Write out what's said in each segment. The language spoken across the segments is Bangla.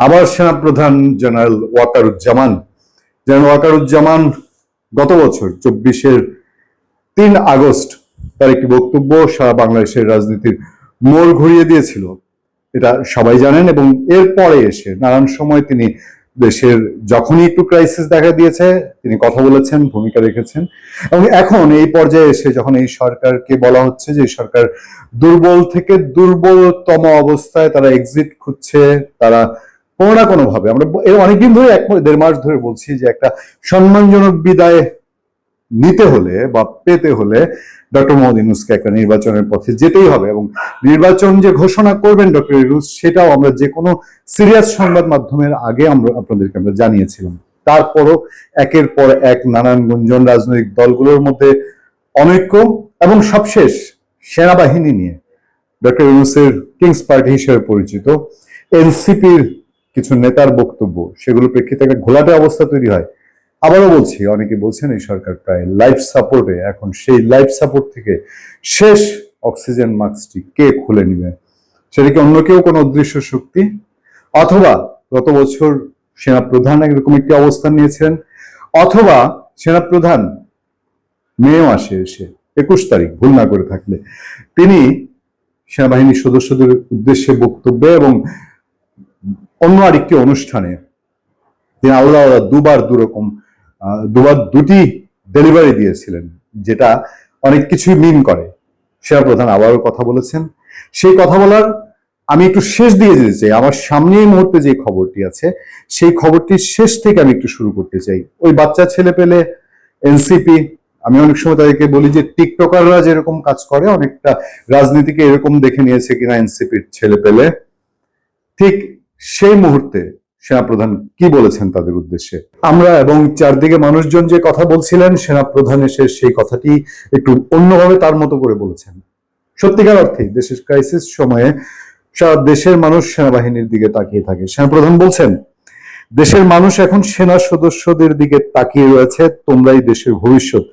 আবার সেনাপ্রধান জেনারেল ওয়াকারুজ্জামান। জেনারেল ওয়াকারুজ্জামান গত বছর, চব্বিশের তিন আগস্ট, তার একটি বক্তব্য সারা বাংলাদেশের রাজনীতির মোড় ঘুরিয়ে দিয়েছিল। এটা সবাই জানেন এবং এরপরে এসে নানান সময় তিনি দেশের যখনই একটু ক্রাইসিস দেখা দিয়েছে, তিনি কথা বলেছেন, ভূমিকা রেখেছেন। এবং এখন এই পর্যায়ে এসে যখন এই সরকারকে বলা হচ্ছে যে সরকার দুর্বল থেকে দুর্বলতম অবস্থায় তারা এক্সিট খুঁজছে, তারা কোনো না কোনো ভাবে আমরা এর অনেকদিন ধরে এক দেড় মাস ধরে বলছি যে একটা সম্মানজনক বিদায় নিতে হলে বা পেতে হলে ডক্টর মোহাম্মদ ইউনুসকে একটা নির্বাচনের পথে যেতেই হবে এবং নির্বাচন যে ঘোষণা করবেন ডক্টর ইউনুস, সেটাও আমরা যে কোনো সিরিয়াস সংবাদ মাধ্যমের আগে আমরা আপনাদেরকে আমরা জানিয়েছিলাম। তারপরও একের পর এক নানান গুঞ্জন রাজনৈতিক দলগুলোর মধ্যে অনৈক্য এবং সবশেষ সেনাবাহিনী নিয়ে ডক্টর ইউনুসের কিংস পার্টি হিসেবে পরিচিত, এনসিপির কিছু নেতার বক্তব্য, সেগুলো প্রেক্ষিতে একটা ঘোলাটে অবস্থা তৈরি হয়। আবারও বলছি, অনেকে বলছেন এই সরকার প্রায় লাইফ সাপোর্টে এখন সেই লাইফ সাপোর্ট থেকে শেষ অক্সিজেন মাস্কটি কে খুলে নিবে? সেটা কি অন্য কেউ কোনো অদৃশ্য শক্তি? অথবা গত বছর সেনাপ্রধান এরকম একটি অবস্থান নিয়েছিলেন, অথবা সেনাপ্রধান মে মাসে এসে, একুশ তারিখ, ভুল না করে থাকলে, তিনি সেনাবাহিনীর সদস্যদের উদ্দেশ্যে বক্তব্যে এবং অন্য আরেকটি অনুষ্ঠানে তিনি আলাদা দুবার দুরকম দুবার দুটি ডেলিভারি দিয়েছিলেন, যেটা অনেক কিছুই মিন করে। সেরা প্রধান আবারও কথা বলেছেন। সেই কথা বলার আমি একটু শেষ দিয়ে যেতে চাই। আমার সামনে এই মুহূর্তে যে খবরটি আছে, সেই খবরটির শেষ থেকে আমি একটু শুরু করতে চাই। ওই বাচ্চা ছেলে পেলে এনসিপি, আমি অনেক সময় তাদেরকে বলি যে টিকটকাররা যেরকম কাজ করে, অনেকটা রাজনীতিকে এরকম দেখে নিয়েছে কিনা এনসিপির ছেলে পেলে। ঠিক সেই মুহূর্তে সেনাপ্রধান কি বলেছেন তাদের উদ্দেশ্যে? আমরা এবং চারদিকে মানুষজন যে কথা বলছিলেন, সেনাপ্রধান এসে সেই কথাটি একটু অন্যভাবে তার মতো করে বলেছেন। সত্যিকার অর্থে দেশের ক্রাইসিস সময়ে সারা দেশের মানুষ সেনাবাহিনীর দিকে তাকিয়ে থাকে। সেনাপ্রধান বলছেন, দেশের মানুষ এখন সেনা সদস্যদের দিকে তাকিয়ে রয়েছে, তোমরাই দেশের ভবিষ্যৎ।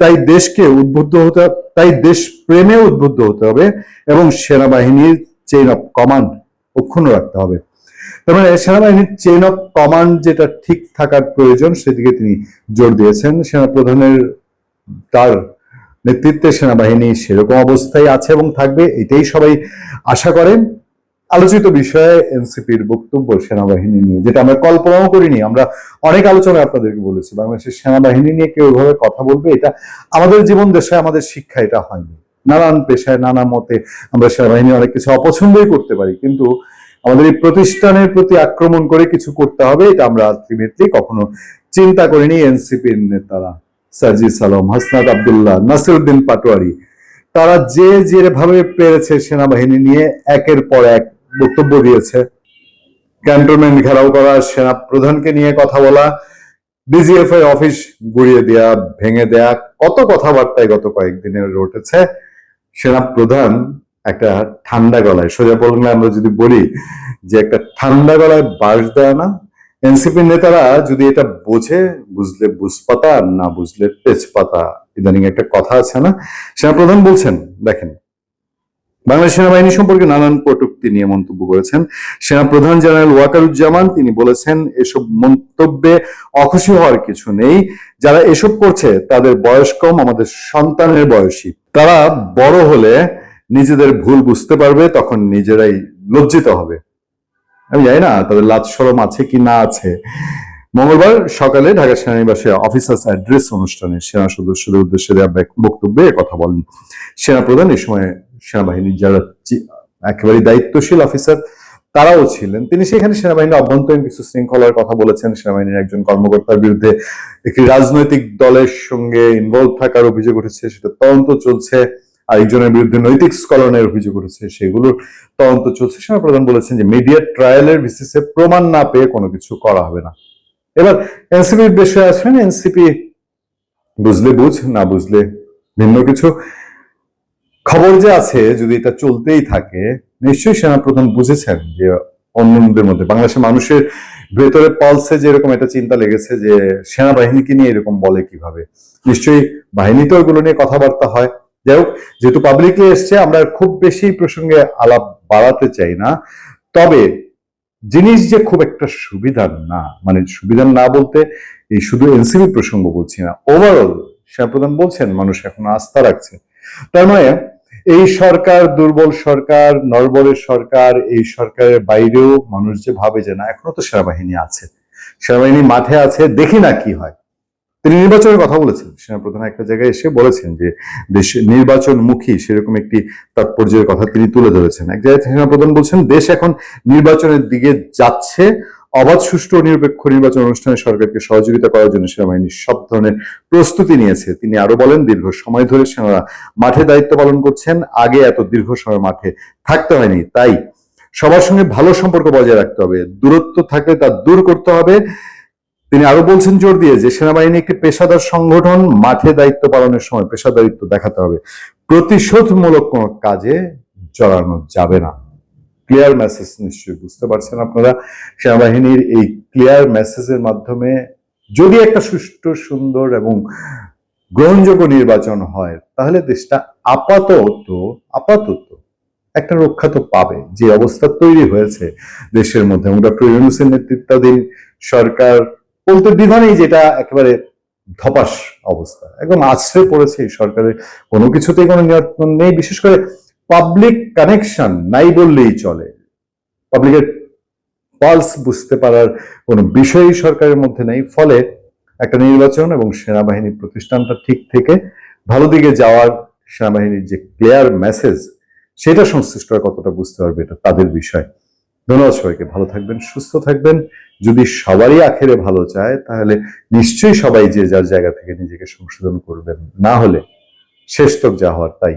তাই দেশকে উদ্বুদ্ধ হতে তাই দেশ প্রেমে উদ্বুদ্ধ হতে হবে এবং সেনাবাহিনীর চেইন অফ কমান্ড অক্ষুণ্ণ রাখতে হবে। তার মানে সেনাবাহিনীর চেইন অফ কমান্ড যেটা ঠিক থাকার প্রয়োজন, সেদিকে তিনি জোর দিয়েছেন। সেনাপ্রধানের, তার নেতৃত্বে সেনাবাহিনী সেরকম অবস্থায় আছে এবং থাকবে, এটাই সবাই আশা করেন। আলোচিত বিষয়ে এনসিপির বক্তব্য সেনাবাহিনী নিয়ে, যেটা আমরা কল্পনাও করিনি, আমরা অনেক আলোচনা আপনাদেরকে বলেছি। বাংলাদেশের সেনাবাহিনী নিয়ে কেউ এভাবে কথা বলবে, এটা আমাদের জীবন দেশে, আমাদের শিক্ষা এটা হয়নি। নানান পেশায়, নানা মতে আমরা সেনাবাহিনী অনেক কিছু অপছন্দই করতে পারি, কিন্তু আমাদের এই প্রতিষ্ঠানের প্রতি আক্রমণ করে কিছু করতে হবে, এটা আমরা আলটিমেটলি কখনো চিন্তা করিনি এনসিপির নেতারা। সাজিদ আলম হাসনাত আবদুল্লাহ নাসিরউদ্দিন পাটোয়ারি, তারা যে যেভাবে পেরেছে সেনাবাহিনী নিয়ে একের পর এক বক্তব্য দিয়েছে। ক্যান্টনমেন্ট ঘেরাও করা, সেনা প্রধানকে নিয়ে কথা বলা ডিজিএফ অফিস গুড়িয়ে দেয়া, ভেঙে দেয়া, কত কথাবার্তায় গত কয়েকদিনের রটেছে। সেনা প্রধান একটা ঠান্ডা গলায়, সোজা বললে আমরা যদি বলি যে একটা ঠান্ডা গলায় বাস দেয় না, এনসিপি নেতারা যদি এটা বোঝে, বুঝলে বুঝপাতা, না বুঝলে তেজপাতা, ইদানিং একটা কথা আছে না, সেনাপ্রধান বলছেন, দেখেন, বাংলাদেশ সেনাবাহিনী সম্পর্কে নানান কটুক্তি নিয়ে মন্তব্য করেছেন। সেনাপ্রধান জেনারেল ওয়াকারুজ্জামান, তিনি বলেছেন, এসব মন্তব্যে অখুশি হওয়ার কিছু নেই। যারা এসব করছে, তাদের বয়স কম, আমাদের সন্তানের বয়সী। তারা বড় হলে নিজেদের ভুল বুঝতে পারবে, তখন নিজেরাই লজ্জিত হবে। আমি জানি না তাদের লাজ সরম আছে কি না আছে। মঙ্গলবার সকালে ঢাকা সেনানিবাসে অফিসার্স অ্যাড্রেস অনুষ্ঠানে সেনা সদস্যদের উদ্দেশ্যে বক্তব্যে কথা বলেন। সেনাপ্রধান এই সময় সেনাবাহিনীর যারা একেবারে দায়িত্বশীল অফিসার, তারাও ছিলেন। তিনি সেখানে সেনাবাহিনীর অভ্যন্তরীণ কিছু শৃঙ্খলার কথা বলেছেন। সেনাবাহিনীর একজন কর্মকর্তার বিরুদ্ধে একটি রাজনৈতিক দলের সঙ্গে ইনভলভ থাকার অভিযোগ উঠেছে। সেটা তদন্ত চলছে। আরেকজনের বিরুদ্ধে নৈতিক স্খলনের অভিযোগ উঠেছে, সেগুলোর তদন্ত চলছে। সেনাপ্রধান বলেছেন যে মিডিয়া ট্রায়ালের ভিসিসে প্রমাণ না পেয়ে কোনো কিছু করা হবে না। এবার এনসিপির বিষয়ে আসবেন এনসিপি বুঝলে বুঝ, না বুঝলে ভিন্ন কিছু। খবর যে আছে, যদি এটা চলতেই থাকে, নিশ্চয়ই সেনাপ্রধান বুঝেছেন যে অন্যদের মধ্যে, বাংলাদেশের মানুষের ভেতরে পালসে যে এরকম একটা চিন্তা লেগেছে যে সেনাবাহিনীকে নিয়ে এরকম বলে কীভাবে? নিশ্চয়ই বাহিনীতেও এগুলো নিয়ে কথাবার্তা হয়। যাই হোক, যেহেতু পাবলিকলি এসছে, আমরা খুব বেশি প্রসঙ্গে আলাপ বাড়াতে চাই না। তবে জিনিস যে খুব একটা সুবিধার না মানে সুবিধার না বলতে এই শুধু এনসিবি প্রসঙ্গ বলছি না ওভারঅল সেনাপ্রধান বলছেন, মানুষ এখন আস্থা রাখছে। তার মানে এই সরকার, দুর্বল সরকার নরবরের সরকার, এই সরকারের বাইরেও মানুষ যে ভাবে যে না, এখনও তো সেনাবাহিনী আছে। সেনাবাহিনী মাঠে আছে, দেখি না কি হয়। তিনি নির্বাচনের কথা বলেছেন। সেনাপ্রধান একটা জায়গায় এসে বলেছেন যে, দেশ নির্বাচনমুখী সেরকম একটি তাৎপর্যের কথা তিনি তুলে ধরেছেন। এক জায়গায় সেনাপ্রধান বলছেন, দেশ এখন নির্বাচনের দিকে যাচ্ছে। অবাধ, সুষ্ঠু নিরপেক্ষ নির্বাচন অনুষ্ঠানে সরকারকে সহযোগিতা করার জন্য সেনাবাহিনী সব ধরনের প্রস্তুতি নিয়েছে। তিনি আরও বলেন, দীর্ঘ সময় ধরে সেনারা মাঠে দায়িত্ব পালন করছেন। আগে এত দীর্ঘ সময় মাঠে থাকতে হয়নি। তাই সবার সঙ্গে ভালো সম্পর্ক বজায় রাখতে হবে। দূরত্ব থাকলে তা দূর করতে হবে। তিনি আরও বলছেন, জোর দিয়ে যে সেনাবাহিনী একটি পেশাদার সংগঠন মাঠে দায়িত্ব পালনের সময় পেশাদারিত্ব দেখাতে হবে। প্রতিশোধমূলক কোনো কাজে জড়ানো যাবে না। ক্লিয়ার মেসেজ নিশ্চয়ই বুঝতে পারছেন আপনারা। সেনাবাহিনীর এই ক্লিয়ার মেসেজের মাধ্যমে যদি একটা সুষ্ঠু, সুন্দর এবং গ্রহণযোগ্য নির্বাচন হয়, তাহলে দেশটা আপাতত আপাতত একটা রক্ষা তো পাবে। যে অবস্থা তৈরি হয়েছে দেশের মধ্যে, এবং ডক্টর ইউনুসের নেতৃত্বাধীন সরকার বলতে দ্বিধা নেই যেটা একেবারে ধপাস অবস্থা। একদম আশ্রয় পড়েছে এই সরকারের কোনো কিছুতেই কোনো নিয়ন্ত্রণ নেই, বিশেষ করে পাবলিক কানেকশন নাই বললেই চলে। পাবলিকের পালস বুঝতে পারার কোনো বিষয়ই সরকারের মধ্যে নেই। ফলে একটা নির্বাচন এবং সেনাবাহিনী প্রতিষ্ঠানটা ঠিক থেকে ভালো দিকে যাওয়ার সেনাবাহিনীর যে ক্লিয়ার মেসেজ সেটা সংশ্লিষ্টরা কতটা বুঝতে পারবে, এটা তাদের বিষয়। ধন্যবাদ সবাইকে, ভালো থাকবেন, সুস্থ থাকবেন। যদি সবারই আখেরে ভালো চায়, তাহলে নিশ্চয়ই সবাই যে যার জায়গা থেকে নিজেকে সংশোধন করবেন। না হলে শেষ তক যা হওয়ার তাই।